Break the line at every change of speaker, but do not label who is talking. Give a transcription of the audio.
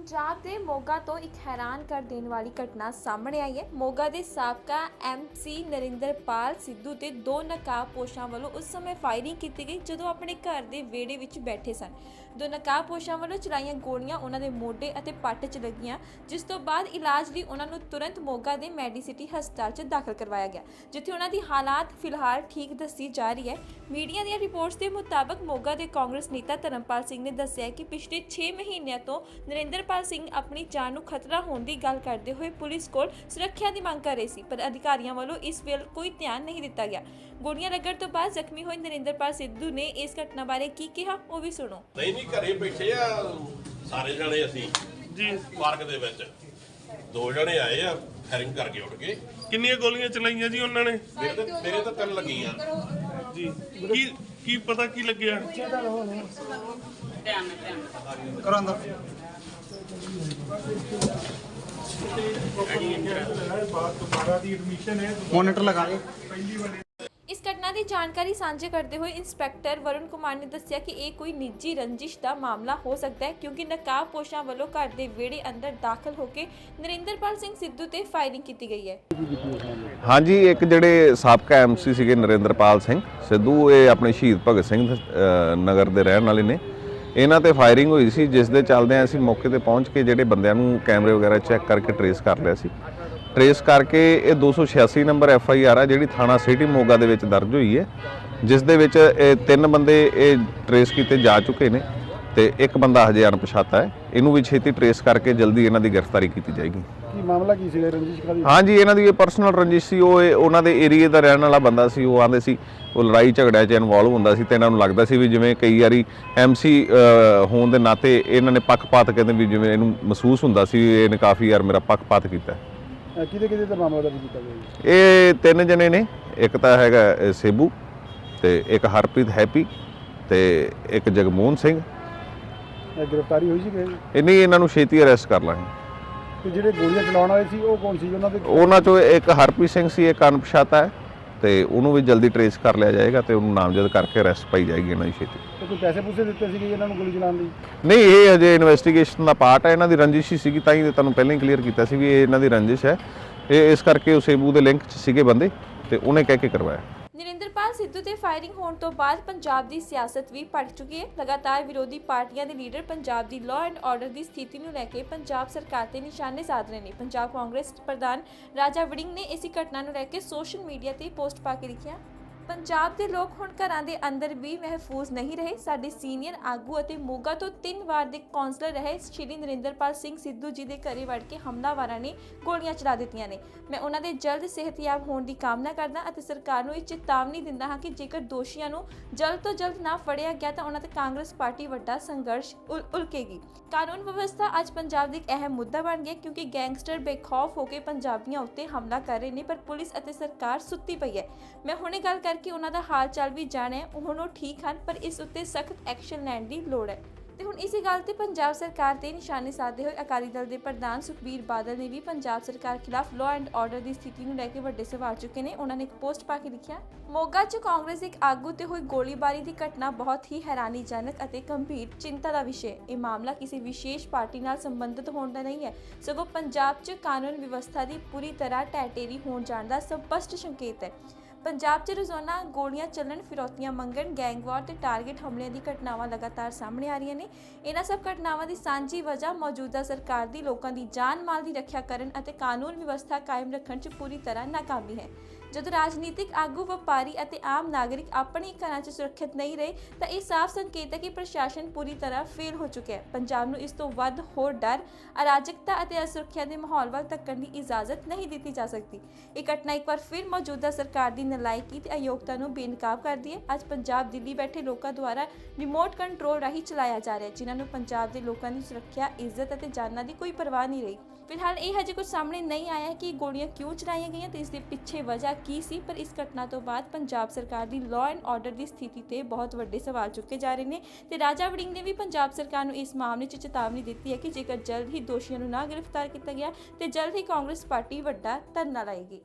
ਪੰਜਾਬ ਦੇ ਮੋਗਾ ਤੋਂ ਇੱਕ ਹੈਰਾਨ ਕਰ ਦੇਣ ਵਾਲੀ ਘਟਨਾ ਸਾਹਮਣੇ ਆਈ ਹੈ। ਮੋਗਾ ਦੇ ਸਾਬਕਾ ਐਮਸੀ ਨਰਿੰਦਰਪਾਲ ਸਿੱਧੂ ਤੇ ਦੋ ਨਕਾਬਪੋਸ਼ਾਂ ਵੱਲੋਂ ਉਸ ਸਮੇਂ ਫਾਇਰਿੰਗ ਕੀਤੀ ਗਈ ਜਦੋਂ ਆਪਣੇ ਘਰ ਦੇ ਵਿਹੜੇ ਵਿੱਚ ਬੈਠੇ ਸਨ। ਦੋ ਨਕਾਬਪੋਸ਼ਾਂ ਵੱਲੋਂ ਚਲਾਈਆਂ ਗੋਲੀਆਂ ਉਹਨਾਂ ਦੇ ਮੋਢੇ ਅਤੇ ਪੱਟ 'ਚ ਲੱਗੀਆਂ, ਜਿਸ ਤੋਂ ਬਾਅਦ ਇਲਾਜ ਲਈ ਉਹਨਾਂ ਨੂੰ ਤੁਰੰਤ ਮੋਗਾ ਦੇ ਮੈਡੀਸਿਟੀ ਹਸਪਤਾਲ 'ਚ ਦਾਖਲ ਕਰਵਾਇਆ ਗਿਆ, ਜਿੱਥੇ ਉਹਨਾਂ ਦੀ ਹਾਲਾਤ ਫਿਲਹਾਲ ਠੀਕ ਦੱਸੀ ਜਾ ਰਹੀ ਹੈ। ਮੀਡੀਆ ਦੀਆਂ ਰਿਪੋਰਟਸ ਦੇ ਮੁਤਾਬਕ ਮੋਗਾ ਦੇ ਕਾਂਗਰਸ ਨੇਤਾ ਧਰਮਪਾਲ ਸਿੰਘ ਨੇ ਦੱਸਿਆ ਕਿ ਪਿਛਲੇ 6 ਮਹੀਨਿਆਂ ਤੋਂ ਨਰਿੰਦਰ ਨਰਿੰਦਰਪਾਲ ਸਿੰਘ ਆਪਣੀ ਜਾਨ ਨੂੰ ਖਤਰਾ ਹੋਣ ਦੀ ਗੱਲ ਕਰਦੇ ਹੋਏ ਪੁਲਿਸ ਕੋਲ ਸੁਰੱਖਿਆ ਦੀ ਮੰਗ ਕਰ ਰਹੇ ਸੀ ਪਰ ਅਧਿਕਾਰੀਆਂ ਵੱਲੋਂ ਇਸ ਵੱਲ ਕੋਈ ਧਿਆਨ ਨਹੀਂ ਦਿੱਤਾ ਗਿਆ। ਗੋਲੀਆਂ ਲੱਗਣ ਤੋਂ ਬਾਅਦ ਜ਼ਖਮੀ ਹੋਏ ਨਰਿੰਦਰਪਾਲ ਸਿੱਧੂ ਨੇ ਇਸ ਘਟਨਾ ਬਾਰੇ ਕੀ ਕਿਹਾ ਉਹ ਵੀ ਸੁਣੋ।
ਨਹੀਂ ਨਹੀਂ ਘਰੇ ਬੈਠੇ ਆ ਸਾਰੇ ਜਣੇ ਅਸੀਂ।
ਜੀ।
ਪਾਰਕ ਦੇ ਵਿੱਚ। ਦੋ ਜਣੇ ਆਏ ਆ ਫਾਇਰਿੰਗ ਕਰਕੇ ਉੱਠ ਕੇ
ਕਿੰਨੀਆਂ ਗੋਲੀਆਂ ਚਲਾਈਆਂ ਜੀ ਉਹਨਾਂ ਨੇ?
ਮੇਰੇ ਤੇ ਮੇਰੇ ਤਾਂ ਤਿੰਨ ਲੱਗੀਆਂ।
ਜੀ। ਕੀ ਕੀ ਪਤਾ ਕੀ ਲੱਗਿਆ?
ਕਰੋ ਅੰਦਰ ਮੋਨੀਟਰ ਲਗਾ ਦੇ
ਇਸ ਘਟਨਾ ਦੀ ਜਾਣਕਾਰੀ ਸਾਂਝੇ ਕਰਦੇ ਹੋਏ ਇੰਸਪੈਕਟਰ ਵਰੁਣ ਕੁਮਾਰ ਨੇ ਦੱਸਿਆ ਕਿ ਇਹ ਕੋਈ ਨਿੱਜੀ ਰੰਜਿਸ਼ ਦਾ ਮਾਮਲਾ ਹੋ ਸਕਦਾ ਹੈ ਕਿਉਂਕਿ ਨਕਾਬਪੋਸ਼ਾਂ ਵੱਲੋਂ ਘਰ ਦੇ ਵਿਹੜੇ ਅੰਦਰ ਦਾਖਲ ਹੋ ਕੇ ਨਰਿੰਦਰਪਾਲ ਸਿੰਘ ਸਿੱਧੂ ਤੇ ਫਾਇਰਿੰਗ ਕੀਤੀ ਗਈ ਹੈ।
ਹਾਂਜੀ ਇੱਕ ਜਿਹੜੇ ਸਾਬਕਾ ਐਮਸੀ ਸੀਗੇ ਨਰਿੰਦਰਪਾਲ ਸਿੰਘ ਸਿੱਧੂ ਇਹ ਆਪਣੇ ਸ਼ਹੀਦ ਭਗਤ ਸਿੰਘ ਨਗਰ ਦੇ ਰਹਿਣ ਵਾਲੇ ਨੇ। ਇਹਨਾਂ ਤੇ ਫਾਇਰਿੰਗ ਹੋਈ ਸੀ, ਜਿਸ ਦੇ ਚੱਲਦਿਆਂ ਅਸੀਂ ਮੌਕੇ ਤੇ ਪਹੁੰਚ ਕੇ ਜਿਹੜੇ ਬੰਦਿਆਂ ਨੂੰ ਕੈਮਰੇ ਵਗੈਰਾ ਚੈੱਕ ਕਰਕੇ ਟਰੇਸ ਕਰ ਲਿਆ ਸੀ। ਟਰੇਸ ਕਰਕੇ ਇਹ 286 ਨੰਬਰ ਐਫ ਆਈ ਆਰ ਆ, ਜਿਹੜੀ ਥਾਣਾ ਸਿਟੀ ਮੋਗਾ ਦੇ ਵਿੱਚ ਦਰਜ ਹੋਈ ਹੈ, ਜਿਸ ਦੇ ਵਿੱਚ ਇਹ ਤਿੰਨ ਬੰਦੇ ਇਹ ਟਰੇਸ ਕੀਤੇ ਜਾ ਚੁੱਕੇ ਨੇ ਤੇ ਇੱਕ ਬੰਦਾ ਹਜੇ ਅਣਪਛਾਤਾ ਹੈ। ਇਹਨੂੰ ਵੀ ਛੇਤੀ ਟਰੇਸ ਕਰਕੇ ਜਲਦੀ ਇਹਨਾਂ ਦੀ ਗ੍ਰਿਫਤਾਰੀ ਕੀਤੀ ਜਾਏਗੀ।
ਕੀ ਮਾਮਲਾ ਕੀ ਸੀਗਾ ਰੰਜਿਸ਼ ਕਾਦੀ
ਹਾਂਜੀ ਇਹਨਾਂ ਦੀ ਇਹ ਪਰਸਨਲ ਰੰਜਿਸ਼ ਸੀ ਉਹ ਇਹ- ਉਹਨਾਂ ਦੇ ਏਰੀਏ ਦਾ ਰਹਿਣ ਵਾਲਾ ਬੰਦਾ ਸੀ ਉਹ ਆਂਦੇ ਸੀ ਉਹ ਲੜਾਈ ਝਗੜਿਆਂ 'ਚ ਇਨਵੋਲਵ ਹੁੰਦਾ ਸੀ ਤੇ ਇਹਨਾਂ ਨੂੰ ਲੱਗਦਾ ਸੀ ਵੀ ਜਿਵੇਂ ਕਈ ਵਾਰੀ ਐਮਸੀ ਹੋਣ ਦੇ ਨਾਤੇ ਇਹਨਾਂ ਨੇ ਪੱਖਪਾਤ ਕਹਿੰਦੇ ਵੀ ਜਿਵੇਂ ਇਹਨੂੰ ਮਹਿਸੂਸ ਹੁੰਦਾ ਸੀ ਵੀ ਇਹਨੇ ਕਾਫੀ ਯਾਰ ਮੇਰਾ ਪੱਖਪਾਤ ਕੀਤਾ
ਕਿਹਦੇ ਕਿਹਦੇ ਤੇ ਮਾਮਲਾ ਦਰਜ ਕੀਤਾ ਗਿਆ ਜੀ?
ਇਹ ਤਿੰਨ ਜਣੇ ਨੇ ਇੱਕ ਤਾਂ ਹੈਗਾ ਇਹ ਸੇਬੂ ਤੇ ਇੱਕ ਹਰਪ੍ਰੀਤ ਹੈਪੀ ਤੇ ਇੱਕ ਜਗਮੋਹਨ ਸਿੰਘ
ਇਹ ਗ੍ਰਿਫਤਾਰੀ ਹੋਈ ਸੀ ਕਿਸੇ ਦੀ?
ਇਹ ਨਹੀਂ ਇਹਨਾਂ ਨੂੰ ਛੇਤੀ ਅਰੈਸਟ ਕਰ ਲਾਂਗੇ
ਤੇ ਜਿਹੜੇ ਗੋਲੀਆਂ ਚਲਾਉਣ ਵਾਲੇ ਸੀ ਉਹ ਕੌਣ ਸੀ ਉਹਨਾਂ ਦੇ?
ਉਹਨਾਂ ਚੋਂ ਇੱਕ ਹਰਪ੍ਰੀਤ ਸਿੰਘ ਸੀ ਇੱਕ ਅਣਪਛਾਤਾ ਹੈ ਤੇ ਉਹਨੂੰ ਵੀ ਜਲਦੀ ਟਰੇਸ ਕਰ ਲਿਆ ਜਾਏਗਾ ਤੇ ਉਹਨੂੰ ਨਾਮਜ਼ਦ ਕਰਕੇ ਅਰੈਸਟ ਪਾਈ ਜਾਏਗੀ ਇਹਨਾਂ ਦੀ ਛੇਤੀ।
ਤੇ ਕੋਈ ਪੈਸੇ ਪੂਸੇ ਦਿੱਤੇ ਸੀਗੇ ਇਹਨਾਂ ਨੂੰ ਗੋਲੀ ਚਲਾਉਣ ਲਈ?
ਨਹੀਂ ਇਹ ਅਜੇ ਇਨਵੈਸਟੀਗੇਸ਼ਨ ਦਾ ਪਾਰਟ ਹੈ ਇਹਨਾਂ ਦੀ ਰੰਜਿਸ਼ ਹੀ ਸੀਗੀ ਤਾਂ ਹੀ ਤੁਹਾਨੂੰ ਪਹਿਲਾਂ ਹੀ ਕਲੀਅਰ ਕੀਤਾ ਸੀ ਵੀ ਇਹ ਇਹਨਾਂ ਦੀ ਰੰਜਿਸ਼ ਹੈ। ਇਹ ਇਸ ਕਰਕੇ ਉਹ ਸੇਬੂ ਦੇ ਲਿੰਕ 'ਚ ਸੀਗੇ ਬੰਦੇ ਤੇ ਉਹਨੇ ਕਹਿ ਕੇ ਕਰਵਾਇਆ।
ਸਿੱਧੂ ਤੇ ਫਾਇਰਿੰਗ ਹੋਣ ਤੋਂ ਬਾਅਦ ਪੰਜਾਬ ਦੀ ਸਿਆਸਤ ਵੀ ਭੜਕ ਚੁੱਕੀ ਹੈ। ਲਗਾਤਾਰ ਵਿਰੋਧੀ ਪਾਰਟੀਆਂ ਦੇ ਲੀਡਰ ਪੰਜਾਬ ਦੀ ਲਾਅ ਐਂਡ ਆਰਡਰ ਦੀ ਸਥਿਤੀ ਨੂੰ ਲੈ ਕੇ ਪੰਜਾਬ ਸਰਕਾਰ ਤੇ ਨਿਸ਼ਾਨੇ ਸਾਧ ਰਹੇ ਨੇ। ਪੰਜਾਬ ਕਾਂਗਰਸ ਪ੍ਰਧਾਨ ਰਾਜਾ ਵੜਿੰਗ ਨੇ ਇਸ ਘਟਨਾ ਨੂੰ ਲੈ ਕੇ ਸੋਸ਼ਲ ਮੀਡੀਆ ਤੇ ਪੋਸਟ ਪਾ ਕੇ ਲਿਖਿਆ। ਪੰਜਾਬ ਦੇ ਲੋਕ ਹੁਣ ਘਰਾਂ ਦੇ ਅੰਦਰ ਵੀ ਮਹਿਫੂਜ਼ ਨਹੀਂ ਰਹੇ। ਸਾਡੇ ਸੀਨੀਅਰ ਆਗੂ ਅਤੇ ਮੋਗਾ ਤੋਂ ਤਿੰਨ ਵਾਰ ਦੇ ਕੌਂਸਲਰ ਰਹੇ ਸ਼੍ਰੀ ਨਰਿੰਦਰਪਾਲ ਸਿੰਘ ਸਿੱਧੂ ਜੀ ਦੇ ਘਰੇ ਵੜ ਕੇ ਹਮਲਾਵਰਾਂ ਨੇ ਗੋਲੀਆਂ ਚਲਾ ਦਿੱਤੀਆਂ ਨੇ। ਮੈਂ ਉਹਨਾਂ ਦੇ ਜਲਦ ਸਿਹਤਯਾਬ ਹੋਣ ਦੀ ਕਾਮਨਾ ਕਰਦਾ ਅਤੇ ਸਰਕਾਰ ਨੂੰ ਇਹ ਚੇਤਾਵਨੀ ਦਿੰਦਾ ਹਾਂ ਕਿ ਜੇਕਰ ਦੋਸ਼ੀਆਂ ਨੂੰ ਜਲਦ ਤੋਂ ਜਲਦ ਨਾ ਫੜਿਆ ਗਿਆ ਤਾਂ ਉਹਨਾਂ ਤੇ ਕਾਂਗਰਸ ਪਾਰਟੀ ਵੱਡਾ ਸੰਘਰਸ਼ ਉਲ- ਉਲਕੇਗੀ। ਕਾਨੂੰਨ ਵਿਵਸਥਾ ਅੱਜ ਪੰਜਾਬ ਦਾ ਇੱਕ ਅਹਿਮ ਮੁੱਦਾ ਬਣ ਗਿਆ ਕਿਉਂਕਿ ਗੈਂਗਸਟਰ ਬੇਖੌਫ ਹੋ ਕੇ ਪੰਜਾਬੀਆਂ ਉੱਤੇ ਹਮਲਾ ਕਰ ਰਹੇ ਨੇ, ਪਰ ਪੁਲਿਸ ਅਤੇ ਸਰਕਾਰ ਸੁੱਤੀ ਪਈ ਹੈ। ਮੈਂ ਹੁਣੇ ਗੱਲ ਕਰ ਕਰਕੇ ਉਹਨਾਂ ਦਾ ਹਾਲ ਚਾਲ ਵੀ ਜਾਣਿਆ ਹੁਣ ਉਹ ਠੀਕ ਹਨ, ਪਰ ਇਸ ਉੱਤੇ ਸਖਤ ਐਕਸ਼ਨ ਲੈਣ ਦੀ ਲੋੜ ਹੈ। ਤੇ ਹੁਣ ਇਸੇ ਗੱਲ ਤੇ ਪੰਜਾਬ ਸਰਕਾਰ ਤੇ ਨਿਸ਼ਾਨੇ ਸਾਧਦੇ ਹੋਏ ਅਕਾਲੀ ਦਲ ਦੇ ਪ੍ਰਧਾਨ ਸੁਖਬੀਰ ਬਾਦਲ ਨੇ ਵੀ ਪੰਜਾਬ ਸਰਕਾਰ ਖਿਲਾਫ ਲਾਅ ਐਂਡ ਆਰਡਰ ਦੀ ਸਥਿਤੀ ਨੂੰ ਲੈ ਕੇ ਵੱਡੇ ਸਵਾਲ ਚੁੱਕੇ ਨੇ। ਉਹਨਾਂ ਨੇ ਇੱਕ ਪੋਸਟ ਪਾ ਕੇ ਲਿਖਿਆ, ਮੋਗਾ 'ਚ ਕਾਂਗਰਸ ਇੱਕ ਆਗੂ ਤੇ ਹੋਈ ਗੋਲੀਬਾਰੀ ਦੀ ਘਟਨਾ ਬਹੁਤ ਹੀ ਹੈਰਾਨੀਜਨਕ ਅਤੇ ਗੰਭੀਰ ਚਿੰਤਾ ਦਾ ਵਿਸ਼ੇ ਇਹ ਮਾਮਲਾ ਕਿਸੇ ਵਿਸ਼ੇਸ਼ ਪਾਰਟੀ ਨਾਲ ਸੰਬੰਧਿਤ ਹੋਣ ਦਾ ਨਹੀਂ ਹੈ। ਸਗੋਂ ਪੰਜਾਬ 'ਚ ਕਾਨੂੰਨ ਵਿਵਸਥਾ ਦੀ ਪੂਰੀ ਤਰ੍ਹਾਂ ਟੈਟੇਰੀ ਹੋਣ ਜਾਣ ਦਾ ਸਪਸ਼ਟ ਸੰਕੇਤ ਹੈ। ਪੰਜਾਬ 'ਚ ਰੋਜ਼ਾਨਾ ਗੋਲੀਆਂ ਚੱਲਣ, ਫਿਰੌਤੀਆਂ ਮੰਗਣ, ਗੈਂਗਵਾਰ ਤੇ ਟਾਰਗੇਟ ਹਮਲਿਆਂ ਦੀ ਘਟਨਾਵਾਂ ਲਗਾਤਾਰ ਸਾਹਮਣੇ ਆ ਰਹੀਆਂ ਨੇ। ਇਹਨਾਂ ਸਭ ਘਟਨਾਵਾਂ ਦੀ ਸਾਂਝੀ ਵਜ੍ਹਾ ਮੌਜੂਦਾ ਸਰਕਾਰ ਦੀ ਲੋਕਾਂ ਦੀ ਜਾਨ ਮਾਲ ਦੀ ਰੱਖਿਆ ਕਰਨ ਅਤੇ ਕਾਨੂੰਨ ਵਿਵਸਥਾ ਕਾਇਮ ਰੱਖਣ 'ਚ ਪੂਰੀ ਤਰ੍ਹਾਂ ਨਾਕਾਮੀ ਹੈ। ਜਦੋਂ ਰਾਜਨੀਤਿਕ ਆਗੂ, ਵਪਾਰੀ ਅਤੇ ਆਮ ਨਾਗਰਿਕ ਆਪਣੇ ਘਰਾਂ 'ਚ ਸੁਰੱਖਿਅਤ ਨਹੀਂ ਰਹੇ, ਤਾਂ ਇਹ ਸਾਫ਼ ਸੰਕੇਤ ਹੈ ਕਿ ਪ੍ਰਸ਼ਾਸਨ ਪੂਰੀ ਤਰ੍ਹਾਂ ਫੇਲ ਹੋ ਚੁੱਕਿਆ ਹੈ। ਪੰਜਾਬ ਨੂੰ ਇਸ ਤੋਂ ਵੱਧ ਹੋਰ ਡਰ, ਅਰਾਜਕਤਾ ਅਤੇ ਅਸੁਰੱਖਿਆ ਦੇ ਮਾਹੌਲ ਵੱਲ ਧੱਕਣ ਦੀ ਇਜਾਜ਼ਤ ਨਹੀਂ ਦਿੱਤੀ ਜਾ ਸਕਦੀ। ਇਹ ਘਟਨਾ ਇੱਕ ਵਾਰ ਫਿਰ ਮੌਜੂਦਾ ਸਰਕਾਰ ਦੀ ਨਲਾਇਕੀ ਤੇ ਅਯੋਗਤਾ ਨੂੰ ਬੇਨਕਾਬ ਕਰਦੀ ਹੈ। ਅੱਜ ਪੰਜਾਬ ਦਿੱਲੀ ਬੈਠੇ ਲੋਕਾਂ ਦੁਆਰਾ ਰਿਮੋਟ ਕੰਟਰੋਲ ਰਾਹੀਂ ਚਲਾਇਆ ਜਾ ਰਿਹਾ ਹੈ, ਜਿਨ੍ਹਾਂ ਨੂੰ ਪੰਜਾਬ ਦੇ ਲੋਕਾਂ ਦੀ ਸੁਰੱਖਿਆ, ਇੱਜ਼ਤ ਅਤੇ ਜਾਨਾਂ ਦੀ ਕੋਈ ਪਰਵਾਹ ਨਹੀਂ ਰਹੀ। ਫਿਲਹਾਲ ਇਹ ਹਜੇ ਕੁਝ ਸਾਹਮਣੇ ਨਹੀਂ ਆਇਆ ਕਿ ਗੋਲੀਆਂ ਕਿਉਂ ਚਲਾਈਆਂ ਗਈਆਂ ਤੇ ਇਸ ਦੇ ਪਿੱਛੇ ਵਜ੍ਹਾ ਕੀ ਸੀ, ਪਰ ਇਸ ਘਟਨਾ ਤੋਂ ਬਾਅਦ ਪੰਜਾਬ ਸਰਕਾਰ ਦੀ ਲਾਅ ਐਂਡ ਆਰਡਰ ਦੀ ਸਥਿਤੀ ਤੇ ਬਹੁਤ ਵੱਡੇ ਸਵਾਲ ਚੁੱਕੇ ਜਾ ਰਹੇ ਨੇ ਤੇ ਰਾਜਾ ਵੜਿੰਗ ਨੇ ਵੀ ਪੰਜਾਬ ਸਰਕਾਰ ਨੂੰ ਇਸ ਮਾਮਲੇ 'ਚ ਚੇਤਾਵਨੀ ਦਿੱਤੀ ਹੈ ਕਿ ਜੇਕਰ ਜਲਦ ਹੀ ਦੋਸ਼ੀਆਂ ਨੂੰ ਨਾ ਗ੍ਰਿਫਤਾਰ ਕੀਤਾ ਗਿਆ ਤੇ ਜਲਦ ਹੀ ਕਾਂਗਰਸ ਪਾਰਟੀ ਵੱਡਾ ਧਰਨਾ ਲਾਏਗੀ।